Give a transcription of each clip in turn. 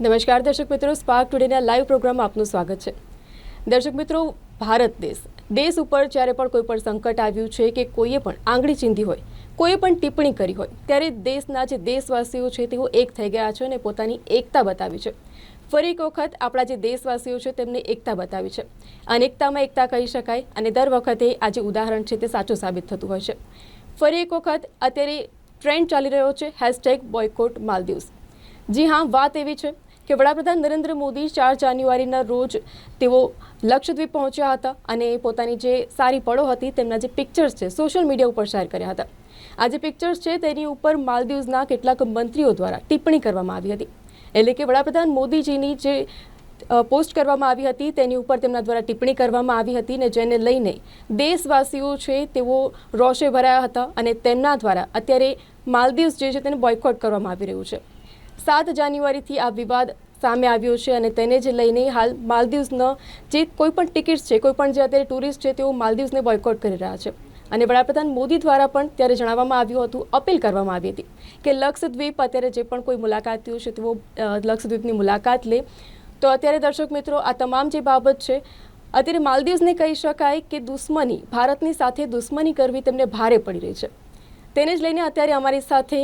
નમસ્કાર, દર્શક મિત્રો. સ્પાર્ક ટુડેના લાઈવ પ્રોગ્રામમાં આપનું સ્વાગત છે. દર્શક મિત્રો, ભારત દેશ. દેશ ઉપર જ્યારે પણ કોઈ પણ સંકટ આવ્યું છે કે કોઈએ પણ આંગળી ચીંધી હોય, કોઈએ પણ ટિપ્પણી કરી હોય, ત્યારે દેશના જે દેશવાસીઓ છે તેઓ એક થઈ ગયા છે અને પોતાની એકતા બતાવી છે. ફરી એક વખત આપણા જે દેશવાસીઓ છે તેમને એકતા બતાવી છે. અનેકતામાં એકતા કહી શકાય અને દર વખતે આ જે ઉદાહરણ છે તે સાચું સાબિત થતું હોય છે. ફરી એક વખત અત્યારે ટ્રેન્ડ ચાલી રહ્યો છે હેશટેગ બોયકોટ માલદીવ્સ જી હા, વાત એવી છે કે વડાપ્રધાન નરેન્દ્ર મોદી ચાર જાન્યુઆરીના રોજ તેઓ લક્ષદ્વીપ પહોંચ્યા હતા અને પોતાની જે સારી પળો હતી તેમના જે પિક્ચર્સ છે સોશિયલ મીડિયા ઉપર શેર કર્યા હતા. આ જે પિક્ચર્સ છે, તેની ઉપર માલદીવ્સના કેટલાક મંત્રીઓ દ્વારા ટિપ્પણી કરવામાં આવી હતી. એટલે કે વડાપ્રધાન મોદીજીની જે પોસ્ટ કરવામાં આવી હતી, તેની ઉપર તેમના દ્વારા ટિપ્પણી કરવામાં આવી હતી ને જેને લઈને દેશવાસીઓ છે તેઓ રોષે ભરાયા હતા અને તેમના દ્વારા અત્યારે માલદીવ્સ જે છે તેને બોયકોટ કરવામાં આવી રહ્યું છે. સાત જાન્યુઆરીથી આ વિવાદ સામે આવ્યો છે અને તેને જ લઈને હાલ માલદીવ્સનો જે કોઈ પણ ટિકિટ્સ છે, કોઈ પણ જે અત્યારે ટુરિસ્ટ છે, તેઓ માલદીવ્સને બોયકોટ કરી રહ્યા છે. અને વડાપ્રધાન મોદી દ્વારા પણ ત્યારે જણાવવામાં આવ્યું હતું, અપીલ કરવામાં આવી હતી કે લક્ષદ્વીપ અત્યારે જે પણ કોઈ મુલાકાતીઓ છે, તેઓ લક્ષદ્વીપની મુલાકાત લે. તો અત્યારે દર્શક મિત્રો, આ તમામ જે બાબત છે, અત્યારે માલદીવ્સને કહી શકાય કે દુશ્મની, ભારતની સાથે દુશ્મની કરવી તેમને ભારે પડી રહી છે. તેને જ લઈને અત્યારે અમારી સાથે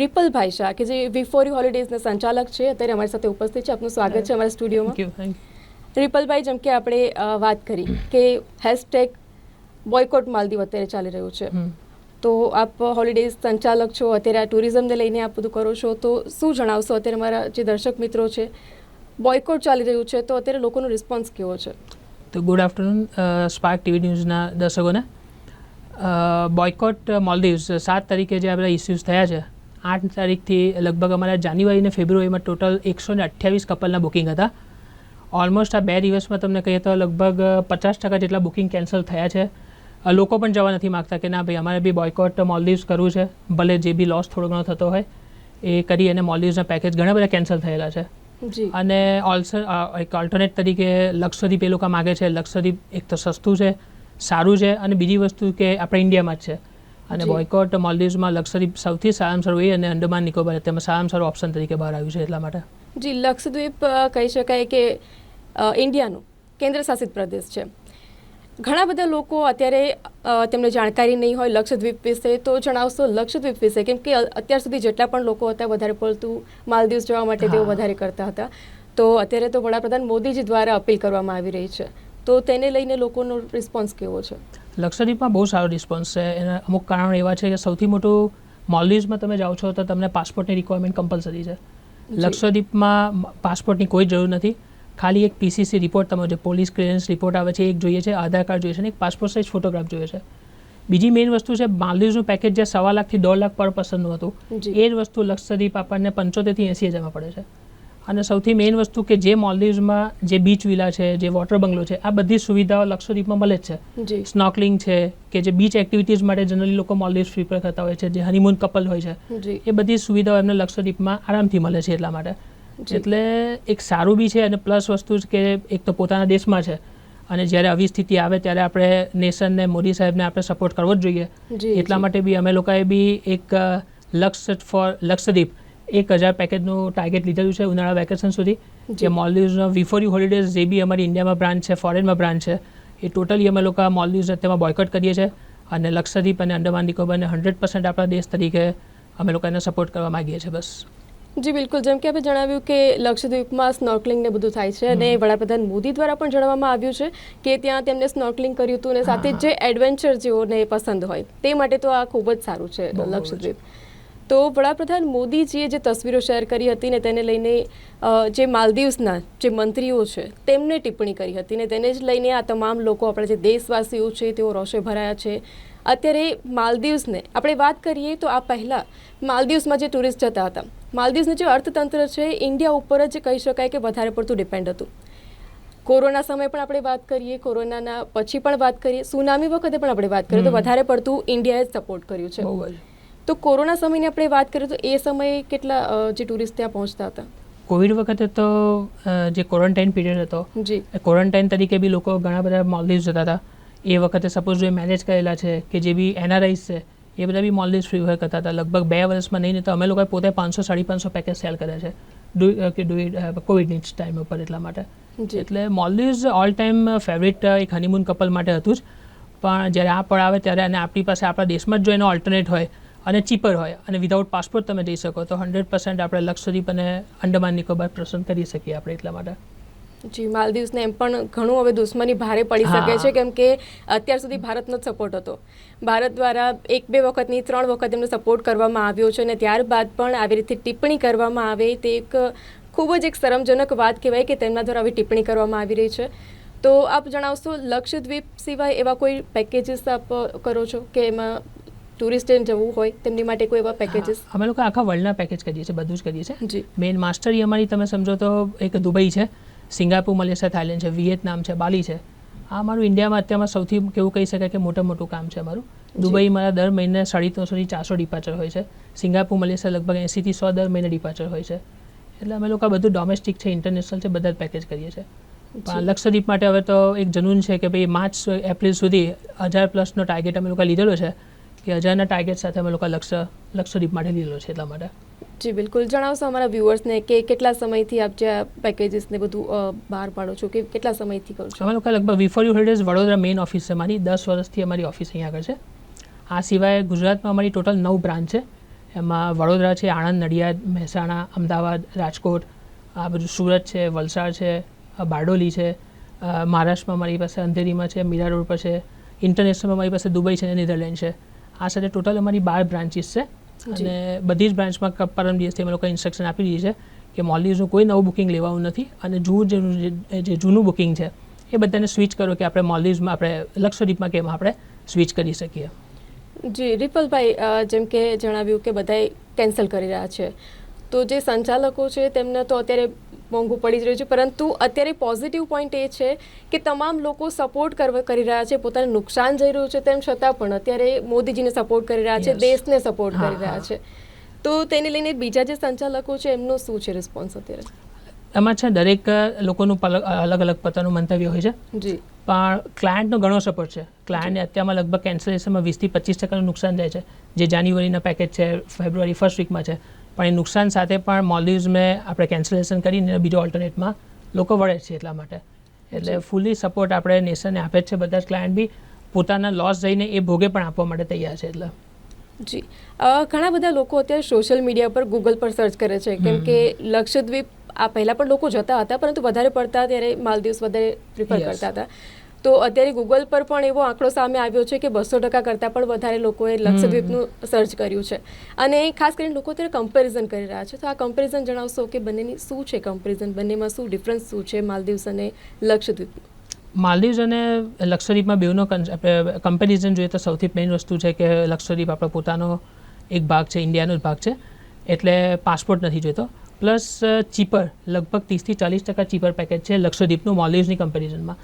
રિપલભાઈ શાહ કે જે વિફોરી હોલિડેઝના સંચાલક છે અત્યારે અમારી સાથે ઉપસ્થિત છે. આપનું સ્વાગત છે અમારા સ્ટુડિયોમાં. યુ રિપલભાઈ જેમ કે આપણે વાત કરી કે હેશટેગ બોયકોટ માલદીવ અત્યારે ચાલી રહ્યું છે. તો આપ હોલિડેઝ સંચાલક છો અત્યારે આ ટુરિઝમને લઈને આપ બધું કરો છો. તો શું જણાવશો અત્યારે મારા જે દર્શક મિત્રો છે? બોયકોટ ચાલી રહ્યું છે તો અત્યારે લોકોનો રિસ્પોન્સ કેવો છે? તો ગુડ આફ્ટરનૂન સ્પાર્ક ટીવી ન્યૂઝના દર્શકોને. બોયકોટ મોલદીવ્સ સાત તારીખે જે આપણા ઇસ્યુઝ થયા છે આઠ તારીખથી લગભગ અમારા જાન્યુઆરી અને ફેબ્રુઆરીમાં ટોટલ એકસો ને અઠ્યાવીસ કપલના બુકિંગ હતા. ઓલમોસ્ટ આ બે દિવસમાં તમને કહીએ તો લગભગ પચાસ ટકા જેટલા બુકિંગ કેન્સલ થયા છે. લોકો પણ જવા નથી માગતા કે ના ભાઈ અમારે બી બોયકોટ મોલદીવ્સ કરવું છે. ભલે જે બી લોસ થોડો ઘણો થતો હોય એ કરી અને મોલદીવ્સના પેકેજ ઘણા બધા કેન્સલ થયેલા છે. અને ઓલ્સો એક ઓલ્ટરનેટ તરીકે લક્ષદ્વીપ એ લોકો માગે છે. લક્ષદ્વીપ એક તો સસ્તું છે સારું છે અને બીજી વસ્તુ કે આપણે ઇન્ડિયામાં જ છે. અને. બોયકોટ મોલ્દીવ્સમાં લક્ષદ્વીપ સૌથી સારામાં સારું એ અને અંડમાન નિકોબાર તેમાં સારામાં સારું ઓપ્શન તરીકે બહાર આવ્યું છે એટલા માટે. જી લક્ષદ્વીપ કહી શકાય કે ઇન્ડિયાનું કેન્દ્ર શાસિત પ્રદેશ છે. ઘણા બધા લોકો અત્યારે તેમને જાણકારી નહીં હોય લક્ષદ્વીપ વિશે તો જણાવશો લક્ષદ્વીપ વિશે કેમ કે અત્યાર સુધી જેટલા પણ લોકો હતા વધારે પડતું માલદીવ્સ જવા માટે તેઓ વધારે કરતા હતા. તો અત્યારે તો વડાપ્રધાન મોદીજી દ્વારા અપીલ કરવામાં આવી રહી છે. તો તેને લઈને લોકોનો રિસ્પોન્સ કેવો છે? લક્ષદ્વીપમાં બહુ સારો રિસ્પોન્સ છે. એના અમુક કારણો એવા છે કે સૌથી મોટું મોલ્દીવ્સમાં તમે જાઓ છો તો તમને પાસપોર્ટની રિક્વાયરમેન્ટ કમ્પલસરી છે. લક્ષદ્વીપમાં પાસપોર્ટની કોઈ જરૂર નથી. ખાલી એક પીસીસી રિપોર્ટ તમે જે પોલીસ ક્લિયરન્સ રિપોર્ટ આવે છે એક જોઈએ છે આધાર કાર્ડ જોઈએ છે અને એક પાસપોર્ટ સાઇઝ ફોટોગ્રાફ જોઈએ છે. બીજી મેઇન વસ્તુ છે માલદીવ્સનું પેકેજ જે સવા લાખથી દોઢ લાખ પર પર્સનનું હતું એ જ વસ્તુ લક્ષદ્વીપ આપણને પંચોતેરથી એંસી હજારમાં પડે છે. અને સૌથી મેઇન વસ્તુ કે જે મોલ્દીવ્સમાં જે બીચ વિલા છે જે વોટર બંગલો છે આ બધી સુવિધાઓ લક્ષદ્વીપમાં મળે જ છે. સ્નોકલિંગ છે કે જે બીચ એક્ટિવિટીઝ માટે જનરલી લોકો મોલ્દીવ્સ પ્રિફર કરતા હોય છે જે હનીમૂન કપલ હોય છે એ બધી સુવિધાઓ એમને લક્ષદ્વીપમાં આરામથી મળે છે એટલા માટે. એટલે એક સારું બી છે અને પ્લસ વસ્તુ કે એક તો પોતાના દેશમાં છે અને જ્યારે આવી સ્થિતિ આવે ત્યારે આપણે નેશનને મોદી સાહેબને આપણે સપોર્ટ કરવો જ જોઈએ. એટલા માટે બી અમે લોકોએ બી એક લક્ષ ફોર લક્ષદ્વીપ એક હજાર પેકેજનું ટાર્ગેટ લીધેલું છે ઉનાળા વેકેશન સુધી. જે. જે બિફોર યુ હોલિડેઝ જે બી અમારી ઇન્ડિયામાં બ્રાન્ચ છે ફોરેનમાં બ્રાન્ચ છે એ ટોટલી અમે લોકો મોલદીવ્સ તેમાં બોયકોટ કરીએ છીએ અને લક્ષદ્વીપ અને અંડમાન નિકોબારને હંડ્રેડ પર્સન્ટ આપણા દેશ તરીકે અમે લોકો એને સપોર્ટ કરવા માગીએ છીએ બસ. જી બિલકુલ. જેમ કે આપણે જણાવ્યું કે લક્ષદ્વીપમાં સ્નોર્કલિંગ ને બધું થાય છે અને. વડાપ્રધાન મોદી દ્વારા પણ જણાવવામાં આવ્યું છે કે ત્યાં તેમને સ્નોર્કલિંગ કર્યું હતું અને સાથે જે એડવેન્ચર જેઓને પસંદ હોય તે માટે તો આ ખૂબ જ સારું છે. લક્ષદ્વીપ. તો વડાપ્રધાન મોદીજીએ જે તસવીરો શેર કરી હતી ને તેને લઈને જે માલદીવ્સના જે મંત્રીઓ છે તેમને ટિપ્પણી કરી હતી ને તેને જ લઈને આ તમામ લોકો આપણા જે દેશવાસીઓ છે તેઓ રોષે ભરાયા છે. અત્યારે માલદીવ્સને આપણે વાત કરીએ તો આ પહેલાં માલદીવ્સમાં જે ટુરિસ્ટ જતા હતા માલદીવ્સનું જે અર્થતંત્ર છે ઇન્ડિયા ઉપર જ કહી શકાય કે વધારે પડતું ડિપેન્ડ હતું. કોરોના સમયે પણ આપણે વાત કરીએ કોરોનાના પછી પણ વાત કરીએ સુનામી વખતે પણ આપણે વાત કરીએ તો વધારે પડતું ઇન્ડિયાએ જ સપોર્ટ કર્યું છે. તો કોરોના સમયની આપણે વાત કરીએ તો એ સમયે કેટલા જે ટુરિસ્ટ ત્યાં પહોંચતા હતા? કોવિડ વખતે તો જે ક્વોરન્ટાઇન પીરિયડ હતો જી. ક્વોરન્ટાઇન તરીકે બી લોકો ઘણા બધા મોલદીવ જતા હતા. એ વખતે સપોઝ જો મેનેજ કરેલા છે કે જે બી એનઆરઆઈસ છે એ બધા બી ફ્રી હોય કરતા હતા. લગભગ બે વર્ષમાં નહીં તો અમે લોકોએ પોતે પાંચસો સાડી પાંચસો પેકેજ સેલ કર્યા છે. કે કોવિડની જ ટાઈમ ઉપર એટલા માટે. એટલે મોલદીવ્સ ઓલ ટાઈમ ફેવરિટ એક હનીમૂન કપલ માટે હતું જ. પણ જ્યારે આ પળ આવે ત્યારે અને આપણી પાસે આપણા દેશમાં જ જો એનો ઓલ્ટરનેટ હોય અને ચીપર હોય. અને વિધાઉટ પાસપોર્ટ તમે જઈ શકો. તો હંડ્રેડ પર્સન્ટ આપણે લક્ષદ્વીપ અને અંડમાન નિકોબાર પસંદ કરી શકીએ આપણે એટલા માટે. જી માલદીવ્સને એમ પણ ઘણું હવે દુશ્મની ભારે પડી શકે છે કેમ કે અત્યાર સુધી ભારતનો જ સપોર્ટ હતો. ભારત દ્વારા એક બે વખતની ત્રણ વખત એમને સપોર્ટ કરવામાં આવ્યો છે અને ત્યારબાદ પણ આવી રીતે ટિપ્પણી કરવામાં આવે તે એક ખૂબ જ એક શરમજનક વાત કહેવાય કે તેમના દ્વારા આવી ટિપ્પણી કરવામાં આવી રહી છે. તો આપ જણાવશો લક્ષદ્વીપ સિવાય એવા કોઈ પેકેજીસ આપ કરો છો કે એમાં ટુરિસ્ટે જવું હોય તેમની માટે કોઈ એવા પેકેજીસ અમે લોકો આખા વર્લ્ડના પેકેજ કરીએ છીએ બધું જ કરીએ છીએ. મેઇન માસ્ટરી અમારી તમે સમજો તો એક દુબઈ છે સિંગાપુર મલેશિયા થાઇલેન્ડ છે વિયેતનામ છે બાલી છે. આ અમારું ઇન્ડિયામાં અત્યારમાં સૌથી કેવું કહી શકાય કે મોટા મોટું કામ છે અમારું. દુબઈ મારા દર મહિને સાડી ત્રણસોથી ચારસો ડિપાચર હોય છે. સિંગાપુર મલેશિયા લગભગ એંસીથી સો દર મહિને ડિપાચર હોય છે. એટલે અમે લોકો બધું ડોમેસ્ટિક છે ઇન્ટરનેશનલ છે બધા જ પેકેજ કરીએ છીએ. પણ લક્ષદ્વીપ માટે હવે તો એક જનૂન છે કે ભાઈ માર્ચ એપ્રિલ સુધી હજાર પ્લસનો ટાર્ગેટ અમે લોકો લીધેલો છે. કે હજારના ટાર્ગેટ સાથે અમે લોકો લક્ષ્ય લક્ષદ્વીપ માટે લીધેલો છે એટલા માટે. જી બિલકુલ. જણાવશો અમારા વ્યુઅર્સને કે કેટલા સમયથી આપ જે આ પેકેજીસને બધું બહાર પાડો છો કે કેટલા સમયથી કરો છો? અમે લોકો લગભગ we for you holidays Vadodara main office છે મારી. દસ વર્ષથી અમારી ઓફિસ અહીંયા આગળ છે. આ સિવાય ગુજરાતમાં અમારી ટોટલ નવ બ્રાન્ચ છે. એમાં વડોદરા છે આણંદ નડિયાદ મહેસાણા અમદાવાદ રાજકોટ આ બધું સુરત છે વલસાડ છે બારડોલી છે મહારાષ્ટ્રમાં મારી પાસે અંધેરીમાં છે મીરા રોડ પર છે ઇન્ટરનેશનલમાં મારી પાસે દુબઈ છે અને નીધરલેન્ડ છે. આ સાથે ટોટલ અમારી બાર બ્રાન્ચીસ છે. અને બધી જ બ્રાન્ચમાં પરમ દિવસથી અમે લોકો ઇન્સ્ટ્રક્શન આપી દીધી છે કે મોલ્દીવ્સનું કોઈ નવું બુકિંગ લેવાનું નથી અને જૂનું જે જૂનું બુકિંગ છે એ બધાને સ્વિચ કરો કે આપણે મોલ્દીવ્સમાં આપણે લક્ષદ્વીપમાં કેમ આપણે સ્વિચ કરી શકીએ. જી રિપલભાઈ જેમ કે જણાવ્યું કે બધાએ કેન્સલ કરી રહ્યા છે. તો જે સંચાલકો છે તેમને તો અત્યારે મોંઘું પડી જ રહ્યું છે. પરંતુ અત્યારે પોઝિટિવ પોઈન્ટ એ છે કે તમામ લોકો સપોર્ટ કરી રહ્યા છે. પોતાને નુકસાન જઈ રહ્યું છે તેમ છતાં પણ અત્યારે મોદીજીને સપોર્ટ કરી રહ્યા છે દેશને સપોર્ટ કરી રહ્યા છે. તો તેને લઈને બીજા જે સંચાલકો છે એમનો શું છે રિસ્પોન્સ અત્યારે? એમાં છે દરેક લોકોનું અલગ અલગ પોતાનું મંતવ્ય હોય છે. જી. પણ ક્લાયન્ટનો ઘણો સપોર્ટ છે. ક્લાયન્ટને અત્યારમાં લગભગ કેન્સલેશનમાં વીસથી પચીસ ટકાનું નુકસાન જાય છે. જે જાન્યુઆરીના પેકેજ છે ફેબ્રુઆરી ફર્સ્ટ વીકમાં છે. પણ એ નુકસાન સાથે પણ મોલ્દીવ્સમાં આપણે કેન્સલેશન કરીને બીજો ઓલ્ટરનેટમાં લોકો વળે છે એટલા માટે. એટલે ફૂલી સપોર્ટ આપણે નેશનને આપે જ છે બધા જ ક્લાયન્ટ બી પોતાના લોસ જઈને એ ભોગે પણ આપવા માટે તૈયાર છે એટલે. જી. ઘણા બધા લોકો અત્યારે સોશિયલ મીડિયા પર ગૂગલ પર સર્ચ કરે છે કેમ કે લક્ષદ્વીપ આ પહેલાં પણ લોકો જતા હતા પરંતુ વધારે પડતા ત્યારે માલદીવ્સ વધારે પ્રિફર કરતા હતા. તો અત્યારે ગૂગલ પર પણ એવો આંકડો સામે આવ્યો છે કે બસો ટકા કરતાં પણ વધારે લોકોએ લક્ષદ્વીપનું સર્ચ કર્યું છે. અને ખાસ કરીને લોકો અત્યારે કમ્પેરિઝન કરી રહ્યા છે. તો આ કમ્પેરિઝન જણાવશો કે બંનેની શું છે કમ્પેરિઝન બંનેમાં શું ડિફરન્સ શું છે માલદીવ્સ અને લક્ષદ્વીપ? માલદીવ્સ અને લક્ષદ્વીપમાં બેઉનો કમ્પેરિઝન જોઈએ તો સૌથી મેઇન વસ્તુ છે કે લક્ષદ્વીપ આપણો પોતાનો એક ભાગ છે ઇન્ડિયાનો જ ભાગ છે. એટલે પાસપોર્ટ નથી જોઈતો. પ્લસ ચીપર લગભગ ત્રીસથી ચાલીસ ટકા ચીપર પેકેજ છે લક્ષદ્વીપનું મોલ્દીવ્સની કમ્પેરિઝનમાં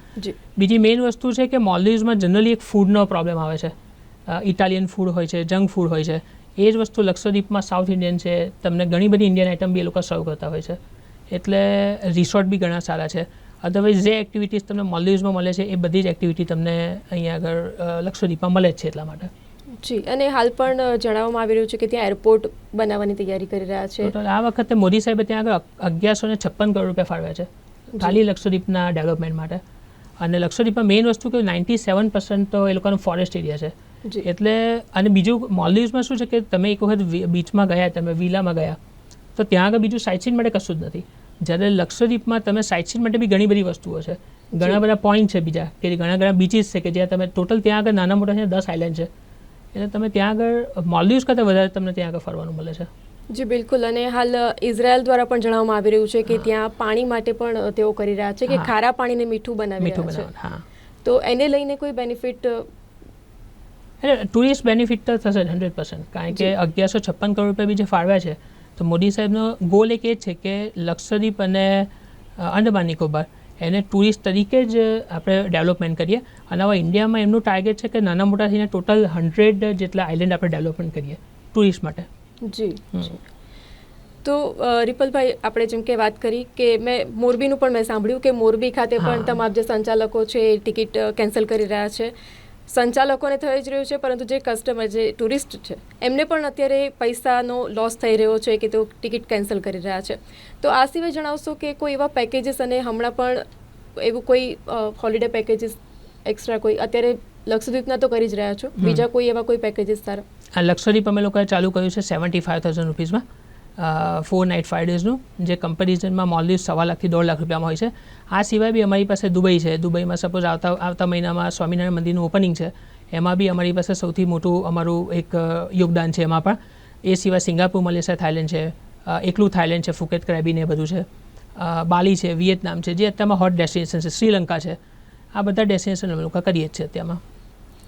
બીજી મેઇન વસ્તુ છે કે મોલ્યુઝમાં જનરલી એક ફૂડનો પ્રોબ્લેમ આવે છે. ઇટાલિયન ફૂડ હોય છે જંક ફૂડ હોય છે. એ જ વસ્તુ લક્ષદ્વીપમાં સાઉથ ઇન્ડિયન છે તમને ઘણી બધી ઇન્ડિયન આઇટમ બી એ લોકો સર્વ કરતા હોય છે. એટલે રિસોર્ટ બી ઘણા સારા છે. અધરવાઇઝ જે એક્ટિવિટીઝ તમને મોલ્યુઝમાં મળે છે એ બધી જ એક્ટિવિટી તમને અહીંયા આગળ લક્ષદ્વીપમાં મળે જ છે એટલા માટે. જી અને હાલ પણ જણાવવામાં આવી રહ્યું છે કે ત્યાં એરપોર્ટ બનાવવાની તૈયારી કરી રહ્યા છે. ટોટલ આ વખતે મોદી સાહેબે ત્યાં આગળ અગિયારસો ને છપ્પન કરોડ રૂપિયા ફાળવ્યા છે. ખાલી લક્ષદ્વીપના ડેવલપમેન્ટ માટે. અને લક્ષદ્વીપમાં મેઇન વસ્તુ કે નાઇન્ટી સેવન પર્સન્ટ તો એ લોકોનો ફોરેસ્ટ એરિયા છે. એટલે અને બીજું મોલદીવ્સમાં શું છે કે તમે એક વખત બીચમાં ગયા તમે વિલામાં ગયા તો ત્યાં આગળ બીજું સાઇટસીન માટે કશું જ નથી. જ્યારે લક્ષદ્વીપમાં તમે સાઇટસીન માટે બી ઘણી બધી વસ્તુઓ છે. ઘણા બધા પોઈન્ટ છે બીજા કે ઘણા ઘણા બીચીસ છે કે જ્યાં તમે ટોટલ ત્યાં આગળ નાના મોટા છે દસ આઇલેન્ડ છે. એટલે તમે ત્યાં આગળ મોલ્દીવ્સ કરતાં વધારે તમને ત્યાં આગળ ફરવાનું મળે છે? જી બિલકુલ. અને હાલ ઇઝરાયલ દ્વારા પણ જણાવવામાં આવી રહ્યું છે કે ત્યાં પાણી માટે પણ તેઓ કરી રહ્યા છે કે ખારા પાણીને મીઠું બનાવી મીઠું રહ્યા છે. તો એને લઈને કોઈ બેનિફિટ ટુરિસ્ટ બેનિફિટ તો થશે હંડ્રેડ પર્સન્ટ કારણ કે અગિયારસો છપ્પન કરોડ રૂપિયા બી જે ફાળવ્યા છે તો મોદી સાહેબનો ગોલ એક એ છે કે લક્ષદ્વીપ અને અંડમાન નિકોબાર એને ટુરિસ્ટ તરીકે જ આપણે ડેવલપમેન્ટ કરીએ. અને હવે ઇન્ડિયામાં એમનું ટાર્ગેટ છે કે નાના મોટા થઈને ટોટલ હંડ્રેડ જેટલા આઇલેન્ડ આપણે ડેવલપમેન્ટ કરીએ ટુરિસ્ટ માટે. જી. તો રિપલભાઈ આપણે જેમ કે વાત કરી કે મેં મોરબીનું પણ મેં સાંભળ્યું કે મોરબી ખાતે પણ તમામ જે સંચાલકો છે એ ટિકિટ કેન્સલ કરી રહ્યા છે. સંચાલકોને થઈ જ રહ્યું છે પરંતુ જે કસ્ટમર જે ટુરિસ્ટ છે એમને પણ અત્યારે પૈસાનો લોસ થઈ રહ્યો છે કે તેઓ ટિકિટ કેન્સલ કરી રહ્યા છે. તો આ સિવાય જણાવશો કે કોઈ એવા પેકેજીસ અને હમણાં પણ એવું કોઈ હોલિડે પેકેજીસ એક્સ્ટ્રા કોઈ અત્યારે લક્ષદ્વીપના તો કરી જ રહ્યા છો. બીજા કોઈ એવા કોઈ પેકેજીસ સારા આ લક્ષદ્વીપ અમે લોકોએ ચાલુ કર્યું છે સેવન્ટી ફાઇવ થાઉઝન્ડ રૂપીઝમાં ફોર નાઇટ ફાઇવ ડેઝનું જે કમ્પેરિઝનમાં મોલદીવ સવા લાખથી દોઢ લાખ રૂપિયામાં હોય છે. આ સિવાય બી અમારી પાસે દુબઈ છે. દુબઈમાં સપોઝ આવતા આવતા મહિનામાં સ્વામિનારાયણ મંદિરનું ઓપનિંગ છે. એમાં બી અમારી પાસે સૌથી મોટું અમારું એક યોગદાન છે એમાં પણ. એ સિવાય સિંગાપુર, મલેશિયા, થાઇલેન્ડ છે. એકલું થાઇલેન્ડ છે ફુકેટ ક્રેબીને એ બધું છે. બાલી છે, વિયેતનામ છે, જે અત્યારમાં હોટ ડેસ્ટિનેશન છે, શ્રીલંકા છે. આ બધા ડેસ્ટિનેશન અમે લોકો કરીએ જ છીએ અત્યારમાં.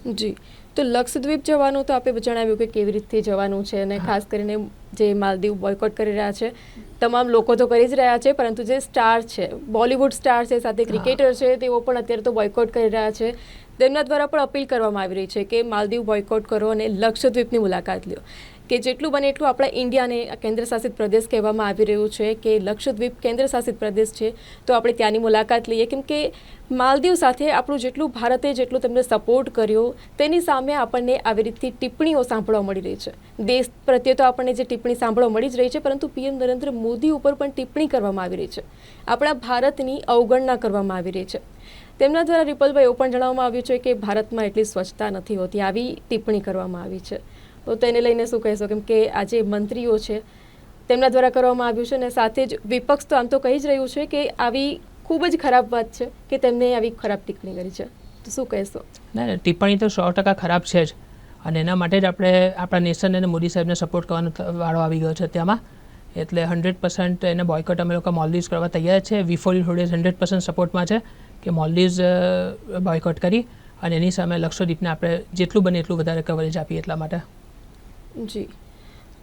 જી. તો લક્ષદ્વીપ જવાનું તો આપે જણાવ્યું કે કેવી રીતથી જવાનું છે અને ખાસ કરીને જે માલદીવ બોયકોટ કરી રહ્યા છે તમામ લોકો તો કરી જ રહ્યા છે પરંતુ જે સ્ટાર છે બોલિવૂડ સ્ટાર છે સાથે ક્રિકેટર છે તેઓ પણ અત્યારે તો બોયકોટ કરી રહ્યા છે. તેમના દ્વારા પણ અપીલ કરવામાં આવી રહી છે કે માલદીવ બોયકોટ કરો અને લક્ષદ્વીપની મુલાકાત લ્યો. કે જેટલું બને એટલું આપણા ઇન્ડિયાને કેન્દ્ર શાસિત પ્રદેશ કહેવામાં આવી રહ્યું છે કે લક્ષદ્વીપ કેન્દ્ર શાસિત પ્રદેશ છે. તો આપણે ત્યાંની મુલાકાત લઈએ. કેમ કે માલદીવ સાથે આપણું જેટલું ભારતે જેટલું તેમને સપોર્ટ કર્યો, તેની સામે આપણને આવી રીતની ટિપ્પણીઓ સાંભળવા મળી રહી છે. દેશ પ્રત્યે તો આપણને જે ટિપ્પણી સાંભળવા મળી જ રહી છે, પરંતુ પીએમ નરેન્દ્ર મોદી ઉપર પણ ટિપ્પણી કરવામાં આવી રહી છે. આપણા ભારતની અવગણના કરવામાં આવી રહી છે. તેમના દ્વારા રિપલભાઈ એવું પણ જણાવવામાં આવ્યું છે કે ભારતમાં એટલી સ્વચ્છતા નથી હોતી. આવી ટિપ્પણી કરવામાં આવી છે. તો તેને લઈને શું કહેશો? કેમ કે આજે મંત્રીઓ છે, તેમના દ્વારા કરવામાં આવ્યું છે અને સાથે જ વિપક્ષ તો આમ તો કહી જ રહ્યું છે કે આવી ખૂબ જ ખરાબ વાત છે કે તેમને આવી ખરાબ ટિપ્પણી કરી છે. તો શું કહેશો? ના ટિપ્પણી તો સો ટકા ખરાબ છે જ. અને એના માટે જ આપણે આપણા નેશન અને મોદી સાહેબને સપોર્ટ કરવાનો વાળો આવી ગયો છે ત્યાંમાં એટલે હંડ્રેડ પર્સન્ટ એને બોયકોટ અમે લોકો મોલ્દીવ્સ કરવા તૈયાર છે. We for you holidays hundred percent સપોર્ટમાં છે કે મોલ્દીવ્સ બોયકોટ કરી અને એની સામે લક્ષદ્વીપને આપણે જેટલું બને એટલું વધારે કવરેજ આપીએ એટલા માટે. જી.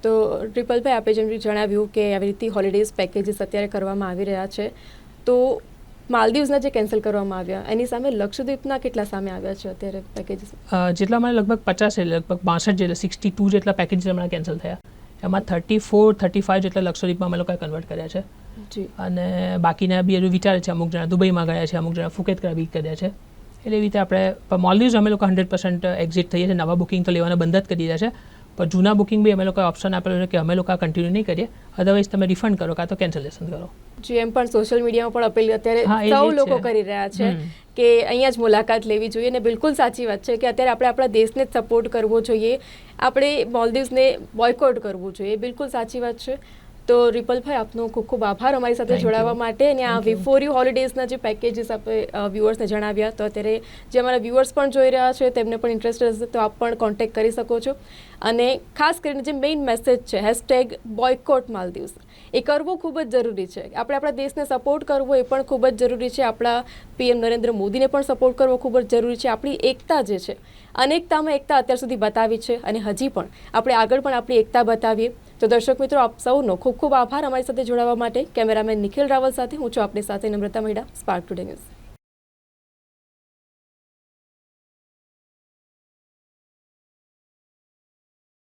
તો ટ્રિપલભાઈ આપે જેમ જણાવ્યું કે આવી રીતે હોલિડેઝ પેકેજીસ અત્યારે કરવામાં આવી રહ્યા છે. તો માલદીવ્સના જે કેન્સલ કરવામાં આવ્યા એની સામે લક્ષદ્વીપના કેટલા સામે આવ્યા છે અત્યારે પેકેજીસ જેટલા મને લગભગ પચાસ લગભગ બાસઠ જેટલા સિક્સટી ટુ જેટલા પેકેજ હમણાં કેન્સલ થયા. એમાં થર્ટી ફોર થર્ટી ફાઇવ જેટલા લક્ષદ્વીપમાં અમે લોકોએ કન્વર્ટ કર્યા છે. જી. અને બાકીના બી હજુ વિચારે છે અમુક જણા દુબઈમાં ગયા છે અમુક જણા ફુકેત બી કર્યા છે. એટલે એવી રીતે આપણે મોલ્દીવ્સ અમે લોકો હંડ્રેડ પર્સન્ટ એક્ઝિટ થઈએ છીએ નવા બુકિંગ તો લેવાના બંધ જ કરી દીધા છે. પણ જૂના બુકિંગ બી અમે લોકોએ ઓપ્શન આપેલો છે કે અમે લોકો કન્ટિન્યુ નહીં કરીએ. અદરવાઇઝ તમે રિફંડ કરો કાં તો કેન્સલેશન કરો. જે એમ પણ સોશિયલ મીડિયામાં પણ અપીલ અત્યારે સૌ લોકો કરી રહ્યા છે કે અહીંયા જ મુલાકાત લેવી જોઈએ અને બિલકુલ સાચી વાત છે કે અત્યારે આપણે આપણા દેશને જ સપોર્ટ કરવો જોઈએ. આપણે મોલદીવ્સને બોયકોટ કરવું જોઈએ. બિલકુલ સાચી વાત છે. તો રિપલભાઈ આપનો ખૂબ ખૂબ આભાર અમારી સાથે જોડાવા માટે અને આ બિફોર વિફોર યુ હોલિડેઝના જે પેકેજીસ આપણે વ્યુઅર્સને જણાવ્યા તો અત્યારે જે અમારા વ્યુઅર્સ પણ જોઈ રહ્યા છે તેમને પણ ઇન્ટરેસ્ટ હશે તો આપ પણ કોન્ટેક્ટ કરી શકો છો. અને ખાસ કરીને જે મેઇન મેસેજ છે હેશટેગ બોયકોટ માલદીવ્સ એ કરવું ખૂબ જ જરૂરી છે. આપણે આપણા દેશને સપોર્ટ કરવો એ પણ ખૂબ જ જરૂરી છે. આપણા પીએમ નરેન્દ્ર મોદીને પણ સપોર્ટ કરવો ખૂબ જ જરૂરી છે. આપણી એકતા જે છે અનેકતામાં એકતા અત્યાર સુધી બતાવી છે અને હજી પણ આપણે આગળ પણ આપણી એકતા બતાવીએ. તો દર્શક મિત્રો, આપ સૌનો ખૂબ ખૂબ આભાર અમારી સાથે જોડાવા માટે. કેમેરામેન નિખિલ રાવલ સાથે હું છું આપણી સાથે Namrata Mahida spark today news